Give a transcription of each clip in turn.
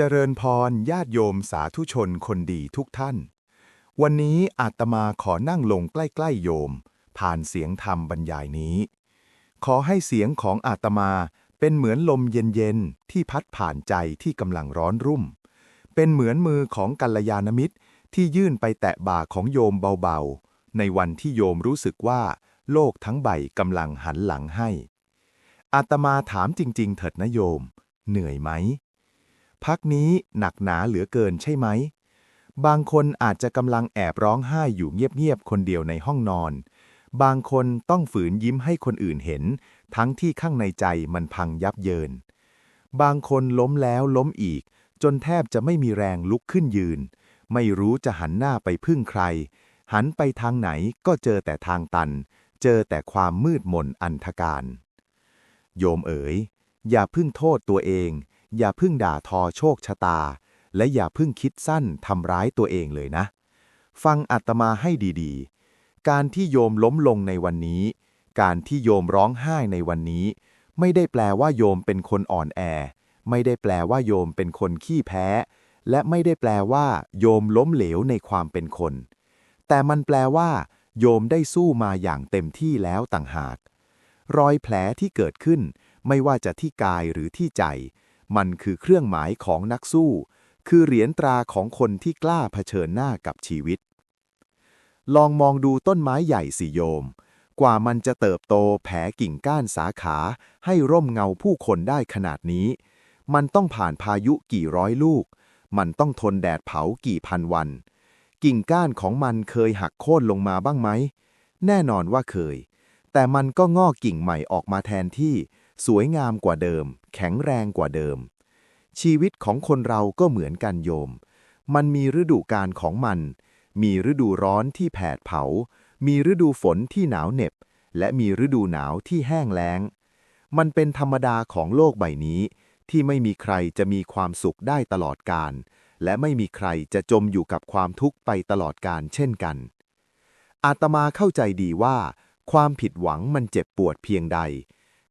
เจริญพรญาติโยมสาธุชนคนดีทุกท่าน วันนี้อาตมาขอนั่งลงใกล้ๆโยม ผ่านเสียงธรรมบรรยายนี้ ขอให้เสียงของอาตมาเป็นเหมือนลมเย็นๆ ที่พัดผ่านใจที่กำลังร้อนรุ่ม เป็นเหมือนมือของกัลยาณมิตรที่ยื่นไปแตะบ่าของโยมเบาๆ ในวันที่โยมรู้สึกว่า โลกทั้งใบกำลังหันหลังให้ อาตมาถามจริง ๆ เถิดนะโยม เหนื่อยไหม พักนี้หนักหนาเหลือเกินใช่ไหม บางคนอาจจะกำลังแอบร้องไห้อยู่เงียบๆคนเดียวในห้องนอน บางคนต้องฝืนยิ้มให้คนอื่นเห็น ทั้งที่ข้างในใจมันพังยับเยิน บางคนล้มแล้วล้มอีก จนแทบจะไม่มีแรงลุกขึ้นยืน ไม่รู้จะหันหน้าไปพึ่งใคร หันไปทางไหนก็เจอแต่ทางตัน เจอแต่ความมืดมนอันธการ โยมเอ๋ยอย่าพึ่งโทษตัวเอง อย่าพึ่งด่าทอโชคชะตา และอย่าพึ่งคิดสั้นทำร้ายตัวเองเลยนะ ฟังอัตมาให้ดีๆ การที่โยมล้มลงในวันนี้ การที่โยมร้องไห้ในวันนี้ ไม่ได้แปลว่าโยมเป็นคนอ่อนแอ ไม่ได้แปลว่าโยมเป็นคนขี้แพ้ และไม่ได้แปลว่า โยมล้มเหลวในความเป็นคน แต่มันแปลว่า โยมได้สู้มาอย่างเต็มที่แล้วต่างหาก รอยแผลที่เกิดขึ้นไม่ว่าจะที่กายหรือที่ใจ มันคือเครื่องหมายของนักสู้ คือเหรียญตราของคนที่กล้าเผชิญหน้ากับชีวิต ลองมองดูต้นไม้ใหญ่สิโยม กว่ามันจะเติบโตแผ่กิ่งก้านสาขา ให้ร่มเงาผู้คนได้ขนาดนี้ มันต้องผ่านพายุกี่ร้อยลูก มันต้องทนแดดเผากี่พันวัน กิ่งก้านของมันเคยหักโค่นลงมาบ้างไหม แน่นอนว่าเคย แต่มันก็งอกกิ่งใหม่ออกมาแทนที่ สวยงามกว่าเดิม แข็งแรงกว่าเดิม ชีวิตของคนเราก็เหมือนกันโยม มันมีฤดูกาลของมัน มีฤดูร้อนที่แผดเผา มีฤดูฝนที่หนาวเหน็บ และมีฤดูหนาวที่แห้งแล้ง มันเป็นธรรมดาของโลกใบนี้ ที่ไม่มีใครจะมีความสุขได้ตลอดกาลและไม่มีใครจะจมอยู่กับความทุกข์ไปตลอดกาลเช่นกัน อาตมาเข้าใจดีว่า ความผิดหวังมันเจ็บปวดเพียงใด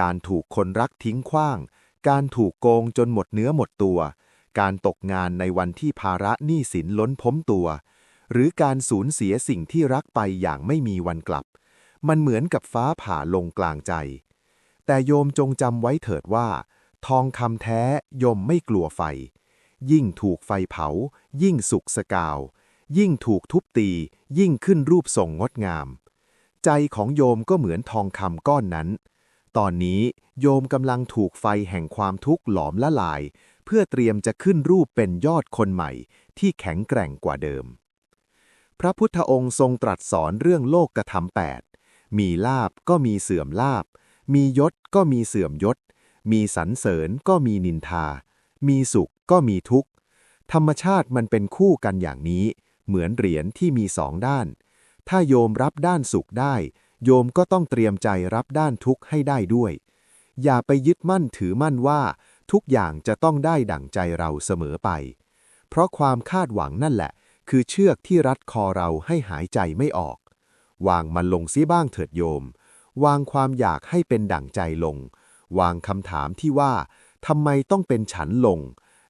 การถูกคนรักทิ้งขว้าง การถูกโกงจนหมดเนื้อหมดตัว การตกงานในวันที่ภาระหนี้สินล้นพ้มตัว หรือการสูญเสียสิ่งที่รักไปอย่างไม่มีวันกลับ มันเหมือนกับฟ้าผ่าลงกลางใจ แต่โยมจงจำไว้เถิดว่า ทองคำแท้ยมไม่กลัวไฟ ยิ่งถูกไฟเผา ยิ่งสุกสกาว ยิ่งถูกทุบตี ยิ่งขึ้นรูปทรงงดงาม ใจของโยมก็เหมือนทองคำก้อนนั้น ตอนนี้โยมกำลังถูกไฟแห่งความทุกข์หลอมละลาย เพื่อเตรียมจะขึ้นรูปเป็นยอดคนใหม่ ที่แข็งแกร่งกว่าเดิม พระพุทธองค์ทรงตรัสสอนเรื่องโลกกระทำแปดมีลาบก็มีเสื่อมลาบ มียศก็มีเสื่อมยศ มีสรรเสริญก็มีนินทา มีสุขก็มีทุกข์ ธรรมชาติมันเป็นคู่กันอย่างนี้ เหมือนเหรียญที่มีสองด้าน ถ้าโยมรับด้านสุขได้ โยมก็ต้องเตรียมใจรับด้านทุกข์ให้ได้ด้วย อย่าไปยึดมั่นถือมั่นว่า ทุกอย่างจะต้องได้ดั่งใจเราเสมอไป เพราะความคาดหวังนั่นแหละ คือเชือกที่รัดคอเราให้หายใจไม่ออก วางมันลงเสียบ้างเถิดโยม วางความอยากให้เป็นดั่งใจลง วางคำถามที่ว่าทำไมต้องเป็นฉันลง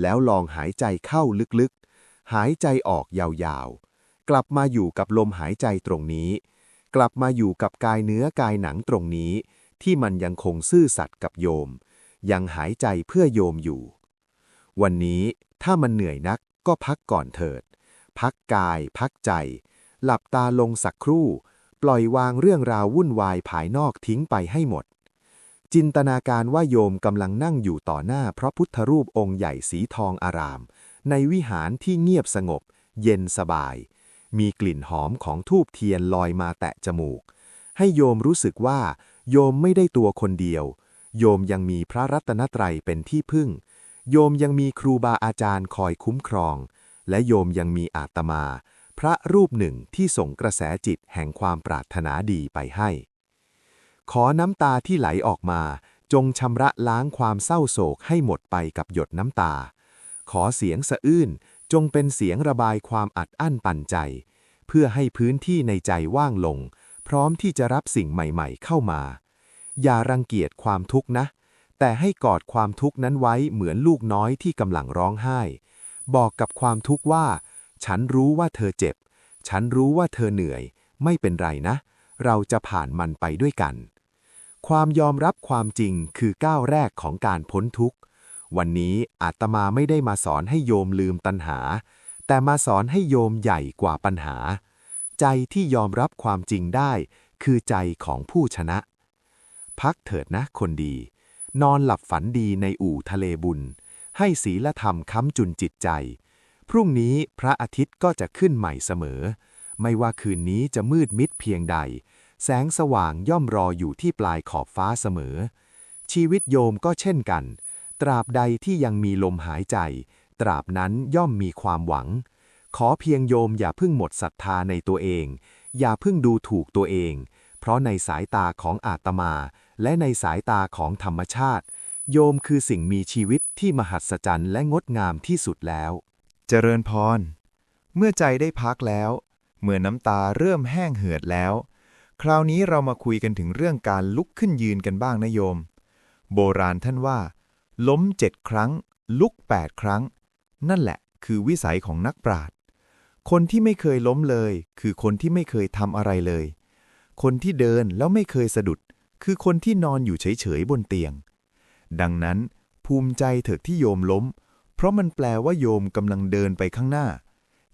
แล้วลองหายใจเข้าลึกๆ หายใจออกยาวๆ กลับมาอยู่กับลมหายใจตรงนี้ กลับมาอยู่กับกายเนื้อกายหนังตรงนี้ ที่มันยังคงซื่อสัตย์กับโยม ยังหายใจเพื่อโยมอยู่ วันนี้ถ้ามันเหนื่อยนักก็พักก่อนเถิด พักกาย พักใจ หลับตาลงสักครู่ ปล่อยวางเรื่องราววุ่นวายภายนอกทิ้งไปให้หมด จินตนาการว่าโยมกำลังนั่งอยู่ต่อหน้าพระพุทธรูปองค์ใหญ่สีทองอาราม ในวิหารที่เงียบสงบ เย็นสบาย มีกลิ่นหอมของทูบเทียนลอยมาแตะจมูก ให้โยมรู้สึกว่า โยมไม่ได้ตัวคนเดียว โยมยังมีพระรัตนตรัยเป็นที่พึ่ง โยมยังมีครูบาอาจารย์คอยคุ้มครอง และโยมยังมีอาตมา พระรูปหนึ่งที่ส่งกระแสจิตแห่งความปรารถนาดีไปให้ ขอน้ำตาที่ไหลออกมา จงชำระล้างความเศร้าโศกให้หมดไปกับหยดน้ำตา ขอเสียงสะอื้น จงเป็นเสียงระบายความอัดอั้นปั่นใจ เพื่อให้พื้นที่ในใจว่างลง พร้อมที่จะรับสิ่งใหม่ๆเข้ามา อย่ารังเกียจความทุกข์นะแแต่ให้กอดความทุกข์นั้นไว้เหมือนลูกน้อยที่กำลังร้องไห้ บอกกับความทุกข์ว่า ฉันรู้ว่าเธอเจ็บ ฉันรู้ว่าเธอเหนื่อย ไม่เป็นไรนะ เราจะผ่านมันไปด้วยกัน ความยอมรับความจริงคือก้าวแรกของการพ้นทุกข์ วันนี้อาตมาไม่ได้มาสอนให้โยมลืมตัณหา แต่มาสอนให้โยมใหญ่กว่าปัญหา ใจที่ยอมรับความจริงได้ คือใจของผู้ชนะ พักเถิดนะคนดี นอนหลับฝันดีในอู่ทะเลบุญ ให้ศีลธรรมค้ำจุนจิตใจ พรุ่งนี้พระอาทิตย์ก็จะขึ้นใหม่เสมอ ไม่ว่าคืนนี้จะมืดมิดเพียงใด แสงสว่างย่อมรออยู่ที่ปลายขอบฟ้าเสมอ ชีวิตโยมก็เช่นกัน ตราบใดที่ยังมีลมหายใจ ตราบนั้นย่อมมีความหวัง ขอเพียงโยมอย่าเพิ่งหมดศรัทธาในตัวเอง อย่าเพิ่งดูถูกตัวเอง เพราะในสายตาของอาตมา และในสายตาของธรรมชาติ โยมคือสิ่งมีชีวิตที่มหัศจรรย์และงดงามที่สุดแล้ว เจริญพร เมื่อใจได้พักแล้ว เมื่อน้ำตาเริ่มแห้งเหือดแล้ว คราวนี้เรามาคุยกันถึงเรื่องการลุกขึ้นยืนกันบ้างนะโยม โบราณท่านว่า ล้มเจ็ดครั้ง ลุกแปดครั้ง นั่นแหละคือวิสัยของนักปราชญ์คนที่ไม่เคยล้มเลย คือคนที่ไม่เคยทำอะไรเลย คนที่เดินแล้วไม่เคยสะดุด คือคนที่นอนอยู่เฉยๆบนเตียง ดังนั้น ภูมิใจเถิดที่โยมล้ม เพราะมันแปลว่าโยมกำลังเดินไปข้างหน้า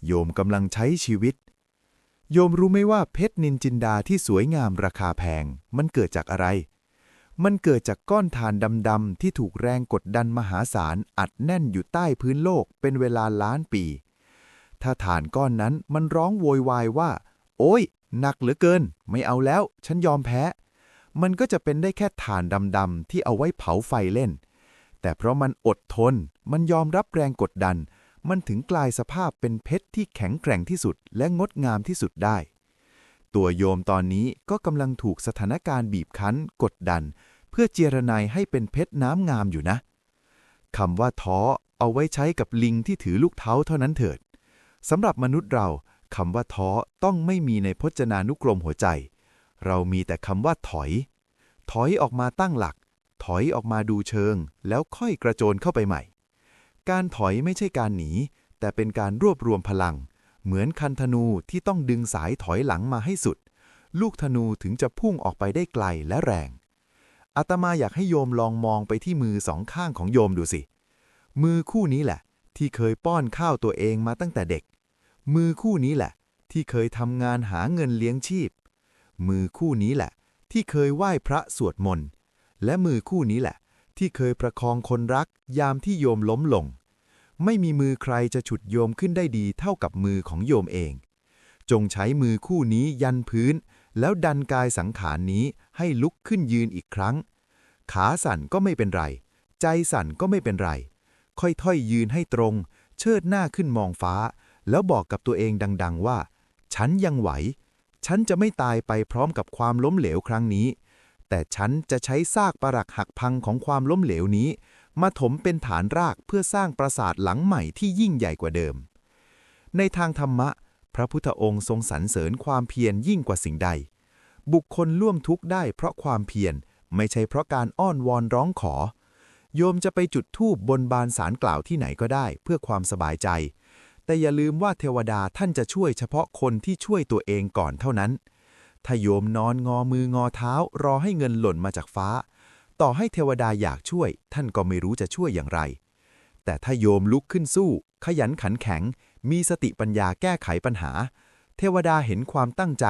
โยมกำลังใช้ชีวิต โยมรู้ไหมว่าเพชรนินจินดาที่สวยงามราคาแพง มันเกิดจากอะไร มันเกิดจากก้อนถ่านดำๆที่ถูกแรงกดดันมหาศาลอัดแน่นอยู่ใต้พื้นโลกเป็นเวลาล้านปี ถ้าถ่านก้อนนั้นมันร้องโวยวายว่า โอ้ยหนักเหลือเกิน ไม่เอาแล้ว ฉันยอมแพ้ มันก็จะเป็นได้แค่ถ่านดำๆที่เอาไว้เผาไฟเล่น แต่เพราะมันอดทน มันยอมรับแรงกดดัน มันถึงกลายสภาพเป็นเพชรที่แข็งแกร่งที่สุด และงดงามที่สุดได้ ตัวโยมตอนนี้ก็กำลังถูกสถานการณ์บีบคั้น กดดัน พื่อเจรนายให้เป็นเพชรน้ำงามอยู่นะคำว่าท้อเอาไว้ใช้กับลิงที่ถือลูกเท้าเท่านั้นเถิดสำหรับมนุษย์เราคำว่าท้อต้องไม่มีในพจนานุกรมหัวใจ เรามีแต่คำว่าถอย ถอยออกมาตั้งหลัก ถอยออกมาดูเชิง แล้วค่อยกระโจนเข้าไปใหม่ การถอยไม่ใช่การหนี แต่เป็นการรวบรวมพลัง เหมือนคันธนูที่ต้องดึงสายถอยหลังมาให้สุด ลูกธนูถึงจะพุ่งออกไปได้ไกลและแรง อาตมาอยากให้โยมลองมองไปที่มือสองข้างของโยมดูสิ มือคู่นี้แหละ ที่เคยป้อนข้าวตัวเองมาตั้งแต่เด็ก มือคู่นี้แหละ ที่เคยทำงานหาเงินเลี้ยงชีพ มือคู่นี้แหละ ที่เคยไหว้พระสวดมนต์ และมือคู่นี้แหละ ที่เคยประคองคนรักยามที่โยมล้มลง ไม่มีมือใครจะฉุดโยมขึ้นได้ดีเท่ากับมือของโยมเอง จงใช้มือคู่นี้ยันพื้น แล้วดันกายสังขารนี้ให้ลุกขึ้นยืนอีกครั้ง ขาสั่นก็ไม่เป็นไร ใจสั่นก็ไม่เป็นไร ค่อยๆยืนให้ตรง เชิดหน้าขึ้นมองฟ้า แล้วบอกกับตัวเองดัง ๆ ว่า ฉันยังไหว ฉันจะไม่ตายไปพร้อมกับความล้มเหลวครั้งนี้ แต่ฉันจะใช้ซากปรักหักพังของความล้มเหลวนี้ มาถมเป็นฐานรากเพื่อสร้างปราสาทหลังใหม่ที่ยิ่งใหญ่กว่าเดิม ในทางธรรมะ พระพุทธองค์ทรงสรรเสริญความเพียรยิ่งกว่าสิ่งใด บุคคลร่วมทุกข์ได้เพราะความเพียรไม่ใช่เพราะการอ้อนวอนร้องขอ โยมจะไปจุดธูปบนบานสารกล่าวที่ไหนก็ได้เพื่อความสบายใจ แต่อย่าลืมว่าเทวดาท่านจะช่วยเฉพาะคนที่ช่วยตัวเองก่อนเท่านั้น ถ้าโยมนอนงอมืองอเท้ารอให้เงินหล่นมาจากฟ้า ต่อให้เทวดาอยากช่วย ท่านก็ไม่รู้จะช่วยอย่างไร แต่ถ้าโยมลุกขึ้นสู้ ขยันขันแข็ง มีสติปัญญาแก้ไขปัญหา เทวดาเห็นความตั้งใจ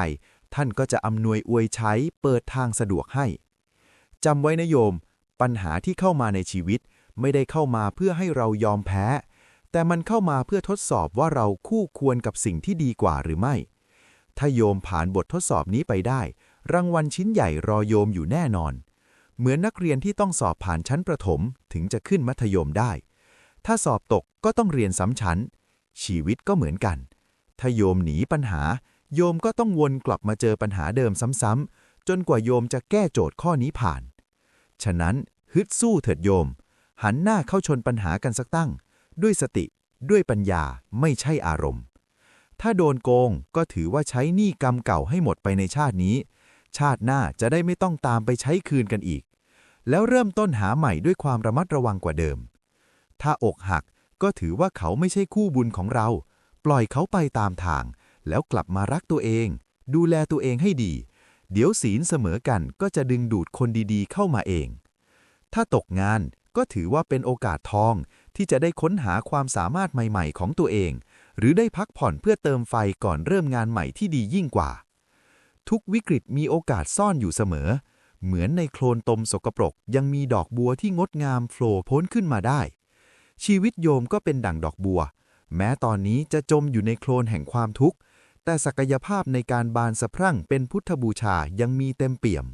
ท่านก็จะอำนวยอวยใช้เปิดทางสะดวกให้จำไว้นะโยม ปัญหาที่เข้ามาในชีวิต ไม่ได้เข้ามาเพื่อให้เรายอมแพ้ แต่มันเข้ามาเพื่อทดสอบว่าเราคู่ควรกับสิ่งที่ดีกว่าหรือไม่ ถ้าโยมผ่านบททดสอบนี้ไปได้ รางวัลชิ้นใหญ่รอโยมอยู่แน่นอน เหมือนนักเรียนที่ต้องสอบผ่านชั้นประถมถึงจะขึ้นมัธยมได้ ถ้าสอบตกก็ต้องเรียนซ้ำชั้น ชีวิตก็เหมือนกัน ถ้าโยมหนีปัญหา โยมก็ต้องวนกลับมาเจอปัญหาเดิมซ้ำๆ จนกว่าโยมจะแก้โจทย์ข้อนี้ผ่าน ฉะนั้นฮึดสู้เถิดโยม หันหน้าเข้าชนปัญหากันสักตั้ง ด้วยสติ ด้วยปัญญาไม่ใช่อารมณ์ ถ้าโดนโกงก็ถือว่าใช้หนี้กรรมเก่าให้หมดไปในชาตินี้ ชาติหน้าจะได้ไม่ต้องตามไปใช้คืนกันอีก แล้วเริ่มต้นหาใหม่ด้วยความระมัดระวังกว่าเดิม ถ้าอกหัก ก็ถือว่าเขาไม่ใช่คู่บุญของเรา ปล่อยเขาไปตามทาง แล้วกลับมารักตัวเอง ดูแลตัวเองให้ดี เดี๋ยวศีลเสมอกันก็จะดึงดูดคนดีๆ เข้ามาเอง ถ้าตกงานก็ถือว่าเป็นโอกาสทองที่จะได้ค้นหาความสามารถใหม่ๆ ของตัวเอง หรือได้พักผ่อนเพื่อเติมไฟก่อนเริ่มงานใหม่ที่ดียิ่งกว่า ทุกวิกฤตมีโอกาสซ่อนอยู่เสมอ เหมือนในโคลนตมสกปรกยังมีดอกบัวที่งดงามโผล่พ้นขึ้นมาได้ ชีวิตโยมก็เป็นดั่งดอกบัว แม้ตอนนี้จะจมอยู่ในโคลนแห่งความทุกข์ แต่ศักยภาพในการบานสะพรั่งเป็นพุทธบูชายังมีเต็มเปี่ยม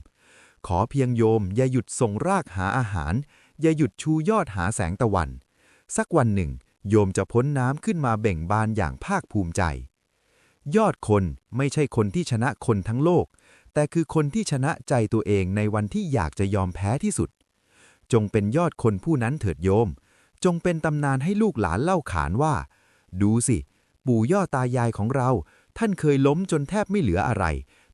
ขอเพียงโยมอย่าหยุดส่งรากหาอาหาร อย่าหยุดชูยอดหาแสงตะวัน สักวันหนึ่ง โยมจะพ้นน้ำขึ้นมาเบ่งบานอย่างภาคภูมิใจ ยอดคนไม่ใช่คนที่ชนะคนทั้งโลก แต่คือคนที่ชนะใจตัวเองในวันที่อยากจะยอมแพ้ที่สุด จงเป็นยอดคนผู้นั้นเถิดโยม จงเป็นตำนานให้ลูกหลานเล่าขานว่า ดูสิ ปู่ย่อตายายของเรา ท่านเคยล้มจนแทบไม่เหลืออะไร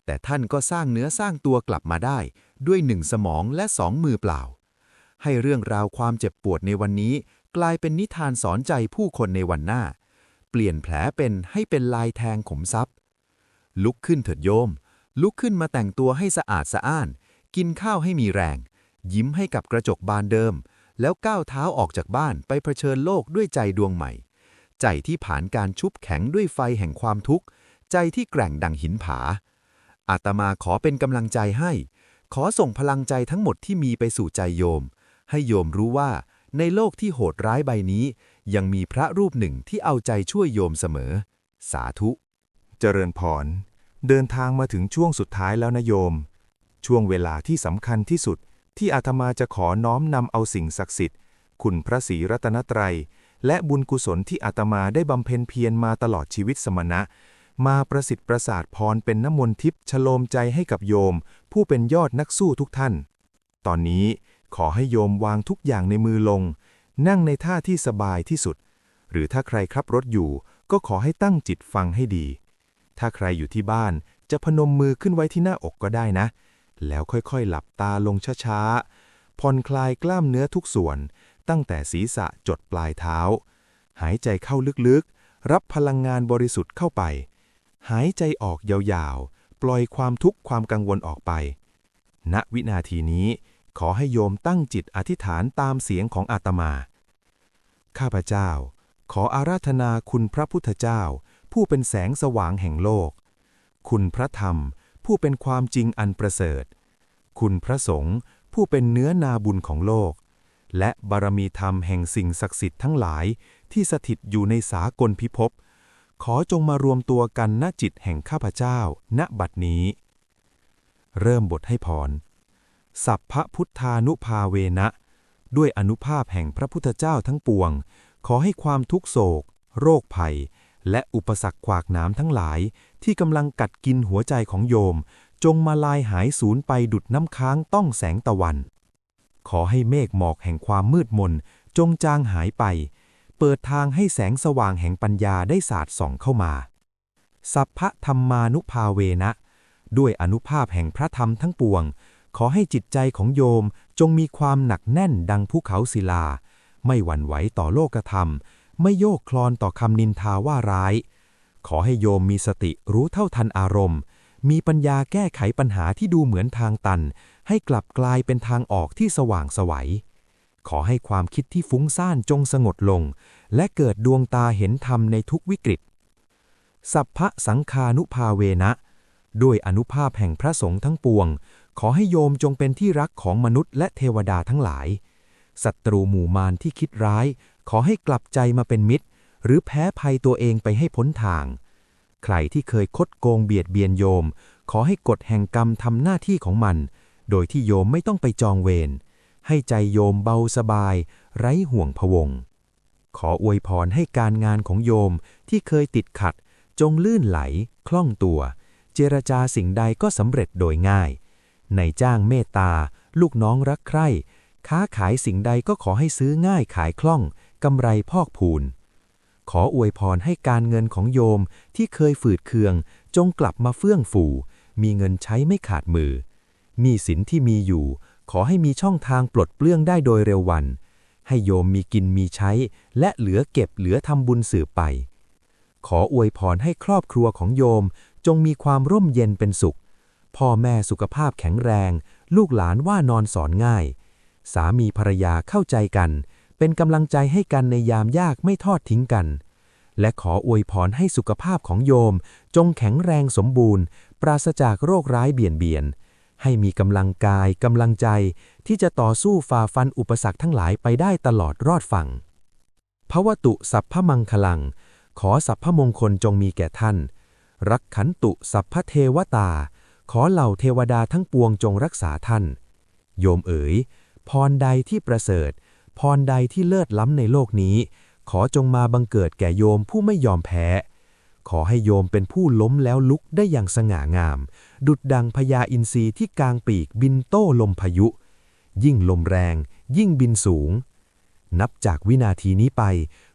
แต่ท่านก็สร้างเนื้อสร้างตัวกลับมาได้ ด้วยหนึ่งสมองและสองมือเปล่า ให้เรื่องราวความเจ็บปวดในวันนี้ กลายเป็นนิทานสอนใจผู้คนในวันหน้า เปลี่ยนแผลเป็นให้เป็นลายแทงขมทรัพย์ ลุกขึ้นเถิดโยม ลุกขึ้นมาแต่งตัวให้สะอาดสะอ้าน กินข้าวให้มีแรง ยิ้มให้กับกระจกบานเดิม แล้วก้าวเท้าออกจากบ้านไปเผชิญโลกด้วยใจดวงใหม่ ใจที่ผ่านการชุบแข็งด้วยไฟแห่งความทุกข์ ใจที่แกร่งดังหินผา อาตมาขอเป็นกำลังใจให้ ขอส่งพลังใจทั้งหมดที่มีไปสู่ใจโยม ให้โยมรู้ว่า ในโลกที่โหดร้ายใบนี้ ยังมีพระรูปหนึ่งที่เอาใจช่วยโยมเสมอ สาธุ เจริญพร เดินทางมาถึงช่วงสุดท้ายแล้วนะโยม ช่วงเวลาที่สำคัญที่สุด ที่อาตมาจะขอน้อมนำเอาสิ่งศักดิ์สิทธิ์ คุณพระศรีรัตนตรัย และบุญกุศลที่อาตมาได้บำเพ็ญเพียรมาตลอดชีวิตสมณะ มาประสิทธิ์ประสาทพรเป็นน้ำมนต์ทิพย์ชโลมใจให้กับโยม ผู้เป็นยอดนักสู้ทุกท่าน ตอนนี้ขอให้โยมวางทุกอย่างในมือลง นั่งในท่าที่สบายที่สุด หรือถ้าใครขับรถอยู่ ก็ขอให้ตั้งจิตฟังให้ดี ถ้าใครอยู่ที่บ้านจะพนมมือขึ้นไว้ที่หน้าอกก็ได้นะ แล้วค่อยๆ หลับตาลงช้าๆ ผ่อนคลายกล้ามเนื้อทุกส่วน ตั้งแต่ศีรษะจดปลายเท้า หายใจเข้าลึกๆ รับพลังงานบริสุทธิ์เข้าไป หายใจออกยาวๆ ปล่อยความทุกข์ความกังวลออกไป ณ วินาทีนี้ ขอให้โยมตั้งจิตอธิษฐานตามเสียงของอาตมา ข้าพเจ้า ขออาราธนาคุณพระพุทธเจ้า ผู้เป็นแสงสว่างแห่งโลก คุณพระธรรม ผู้เป็นความจริงอันประเสริฐ คุณพระสงฆ์ผู้เป็นเนื้อนาบุญของโลก และบารมีธรรมแห่งสิ่งศักดิ์สิทธิ์ทั้งหลายที่สถิตอยู่ในสากลพิภพ ขอจงมารวมตัวกันณจิตแห่งข้าพเจ้า ณบัดนี้ เริ่มบทให้พร สัพพะพุทธานุภาเวนะ ด้วยอนุภาพแห่งพระพุทธเจ้าทั้งปวง ขอให้ความทุกโศก โรคภัย และอุปสรรคขวากหน้ำทั้งหลาย ที่กำลังกัดกินหัวใจของโยม จงมาลายหายสูญไปดุดน้ำค้างต้องแสงตะวัน ขอให้เมฆหมอกแห่งความมืดมน จงจางหายไป เปิดทางให้แสงสว่างแห่งปัญญาได้สาดส่องเข้ามา สัพพะธรรมานุภาเวนะ ด้วยอนุภาพแห่งพระธรรมทั้งปวง ขอให้จิตใจของโยมจงมีความหนักแน่นดังภูเขาศิลา ไม่หวั่นไหวต่อโลกธรรม ไม่โยกคลอนต่อคำนินทาว่าร้าย ขอให้โยมมีสติรู้เท่าทันอารมณ์ มีปัญญาแก้ไขปัญหาที่ดูเหมือนทางตัน ให้กลับกลายเป็นทางออกที่สว่างสวัย ขอให้ความคิดที่ฟุ้งซ่านจงสงบลง และเกิดดวงตาเห็นธรรมในทุกวิกฤต สัพพะสังคานุภาเวนะ ด้วยอนุภาพแห่งพระสงฆ์ทั้งปวง ขอให้โยมจงเป็นที่รักของมนุษย์และเทวดาทั้งหลาย ศัตรูหมู่มารที่คิดร้าย ขอให้กลับใจมาเป็นมิตร หรือแพ้ภัยตัวเองไปให้พ้นทาง ใครที่เคยคดโกงเบียดเบียนโยม ขอให้กฎแห่งกรรมทำหน้าที่ของมัน โดยที่โยมไม่ต้องไปจองเวร ให้ใจโยมเบาสบาย ไร้ห่วงพวง ขออวยพรให้การงานของโยมที่เคยติดขัด จงลื่นไหล คล่องตัว เจรจาสิ่งใดก็สำเร็จโดยง่ายในจ้างเมตตา ลูกน้องรักใคร่ ค้าขายสิ่งใดก็ขอให้ซื้อง่ายขายคล่อง กำไรพอกพูน ขออวยพรให้การเงินของโยมที่เคยฝืดเคือง จงกลับมาเฟื่องฟู มีเงินใช้ไม่ขาดมือ มีสินที่มีอยู่ ขอให้มีช่องทางปลดเปลื้องได้โดยเร็ววัน ให้โยมมีกินมีใช้ และเหลือเก็บเหลือทำบุญสืบไป ขออวยพรให้ครอบครัวของโยม จงมีความร่มเย็นเป็นสุข พ่อแม่สุขภาพแข็งแรง ลูกหลานว่านอนสอนง่าย สามีภรรยาเข้าใจกัน เป็นกำลังใจให้กันในยามยากไม่ทอดทิ้งกัน และขออวยพรให้สุขภาพของโยม จงแข็งแรงสมบูรณ์ ปราศจากโรคร้ายเบียดเบียน ให้มีกำลังกายกำลังใจที่จะต่อสู้ฝ่าฟันอุปสรรคทั้งหลายไปได้ตลอดรอดฝั่งพระวตุสัพพมังคลัง ขอสัพพมงคลจงมีแก่ท่าน รักขันตุสัพพเทวตา ขอเหล่าเทวดาทั้งปวงจงรักษาท่าน โยมเอ๋ย พรใดที่ประเสริฐ พรใดที่เลิศล้ำในโลกนี้ ขอจงมาบังเกิดแก่โยมผู้ไม่ยอมแพ้ ขอให้โยมเป็นผู้ล้มแล้วลุกได้อย่างสง่างาม ดุดดังพญาอินทรีที่กลางปีกบินโต้ลมพายุ ยิ่งลมแรง ยิ่งบินสูง นับจากวินาทีนี้ไป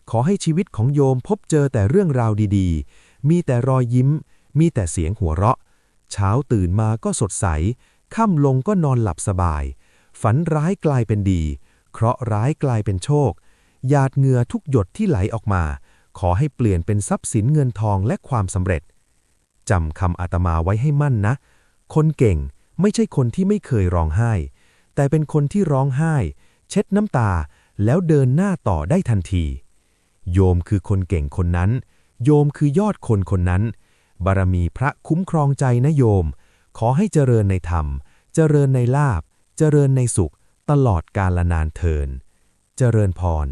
ขอให้ชีวิตของโยมพบเจอแต่เรื่องราวดีๆ มีแต่รอยยิ้ม มีแต่เสียงหัวเราะ เช้าตื่นมาก็สดใส ค่ำลงก็นอนหลับสบาย ฝันร้ายกลายเป็นดี เคราะห์ร้ายกลายเป็นโชค หยาดเหงื่อทุกหยดที่ไหลออกมา ขอให้เปลี่ยนเป็นทรัพย์สินเงินทองและความสำเร็จจำคำอาตมาไว้ให้มั่นนะ คนเก่งไม่ใช่คนที่ไม่เคยร้องไห้ แต่เป็นคนที่ร้องไห้ เช็ดน้ำตาแล้วเดินหน้าต่อได้ทันที โยมคือคนเก่งคนนั้น โยมคือยอดคนคนนั้น บารมีพระคุ้มครองใจนะโยม ขอให้เจริญในธรรม เจริญในลาบ เจริญในสุข ตลอดกาลนานเทิน เจริญพร